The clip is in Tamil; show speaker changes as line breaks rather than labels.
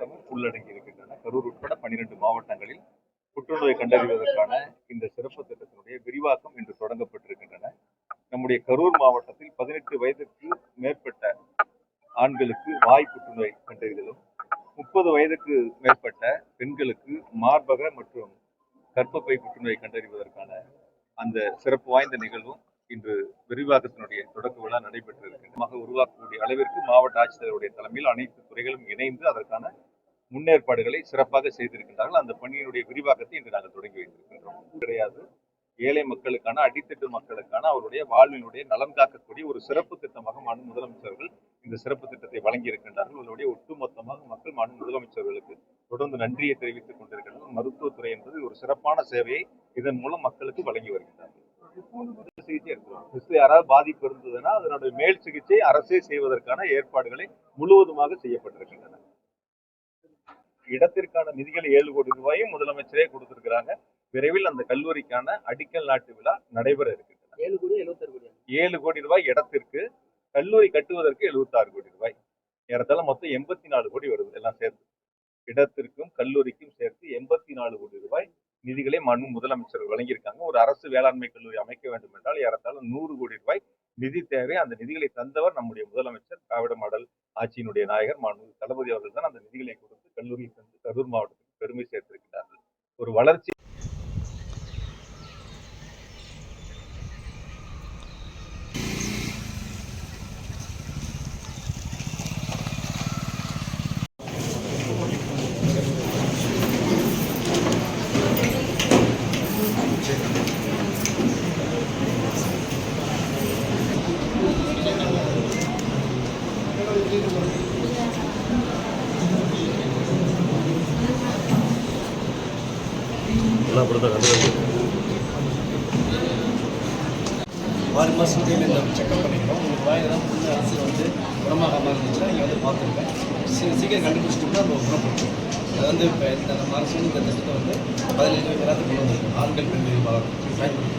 மாவட்டமும் உள்ளடங்கி இருக்கின்றன. கரூர் உட்பட பன்னிரண்டு மாவட்டங்களில் புற்றுநோய் கண்டறிவதற்கான இந்த சிறப்பு திட்டத்தினுடைய விரிவாக்கம் இன்று தொடங்கப்பட்டிருக்கின்றன. நம்முடைய கரூர் மாவட்டத்தில் பதினெட்டு வயதுக்கு மேற்பட்ட ஆண்களுக்கு வாய் புற்றுநோய் கண்டறிதலும் முப்பது வயதுக்கு மேற்பட்ட பெண்களுக்கு மார்பக மற்றும் கர்ப்பப்பை புற்றுநோய் கண்டறிவதற்கான அந்த சிறப்பு வாய்ந்த நிகழ்வும் இன்று விரிவாக்கத்தினுடைய தொடக்க விழா நடைபெற்றிருக்கின்றன உருவாக்கக்கூடிய அளவிற்கு மாவட்ட ஆட்சித்தலைவருடைய தலைமையில் அனைத்து துறைகளும் இணைந்து அதற்கான முன்னேற்பாடுகளை சிறப்பாக செய்திருக்கின்றார்கள். அந்த பணியினுடைய விரிவாக்கத்தை இன்று நாங்கள் தொடங்கி வைத்திருக்கின்றோம். கிடையாது. ஏழை மக்களுக்கான அடித்தட்டு மக்களுக்கான அவருடைய வாழ்வினுடைய நலன் காக்கக்கூடிய ஒரு சிறப்பு திட்டமாக மாநில முதலமைச்சர்கள் இந்த சிறப்பு திட்டத்தை வழங்கி இருக்கின்றார்கள் அவருடைய ஒட்டுமொத்தமாக மக்கள் மாநில முதலமைச்சர்களுக்கு தொடர்ந்து நன்றியை தெரிவித்துக் கொண்டிருக்கின்றனர் மருத்துவத்துறை என்பது ஒரு சிறப்பான சேவையை இதன் மூலம் மக்களுக்கு வழங்கி வருகின்றார்கள். சிகிச்சை எடுக்கிறோம் யாராவது பாதிப்பு இருந்ததுன்னா அதனுடைய மேல் சிகிச்சை அரசே செய்வதற்கான ஏற்பாடுகளை முழுவதுமாக செய்யப்பட்டிருக்கின்றன. இடத்திற்கான நிதிகள் ஏழு கோடி ரூபாயும் முதலமைச்சரே கொடுத்திருக்கிறாங்க. விரைவில் அந்த கல்லூரிக்கான அடிக்கல் நாட்டு விழா நடைபெற இருக்கின்றன.
ஏழு கோடி எழுபத்தாறு கோடி
ஏழு கோடி ரூபாய் இடத்திற்கு கல்லூரி கட்டுவதற்கு 76 கோடி ரூபாய். ஏறத்தாழ மொத்தம் எண்பத்தி நாலு கோடி வருது எல்லாம் சேர்த்து. இடத்திற்கும் கல்லூரிக்கும் சேர்த்து எண்பத்தி நாலு கோடி ரூபாய் நிதிகளை மனு முதலமைச்சர் வழங்கியிருக்காங்க. ஒரு அரசு வேளாண்மை கல்லூரி அமைக்க வேண்டும் என்றால் ஏறத்தாழ நூறு கோடி ரூபாய் நிதி தேவை. அந்த நிதிகளை தந்தவர் நம்முடைய முதலமைச்சர் திராவிட மாடல் ஆட்சியினுடைய நாயகர் மாண்பு தளபதி அவர்கள் தான் அந்த நிதிகளை கொடுத்து கல்லூரி கரூர் மாவட்டத்துக்கு பெருமை சேர்த்திருக்கிறார்கள். ஒரு வளர்ச்சி
ஆறு மாதத்துக்கு இந்த செக்அப் பண்ணிக்கிறோம். உங்களுக்கு வாய் ஏதாவது புண்ணு அரசு வந்து குணமாகாமல் இருந்துச்சுன்னா நீங்கள் வந்து பார்த்துருங்க சீ- சீக்கிரம் கண்டுபிடிச்சிட்டோம்னா நம்ம குணப்படுத்தும். அது வந்து இப்போ இந்த நம்ம அரசு வந்து இந்த திட்டத்தை வந்து பதினஞ்சு எல்லாத்துக்கும் கொண்டு வந்திருக்கு. ஆண்கள் பெண்கள் வளரும்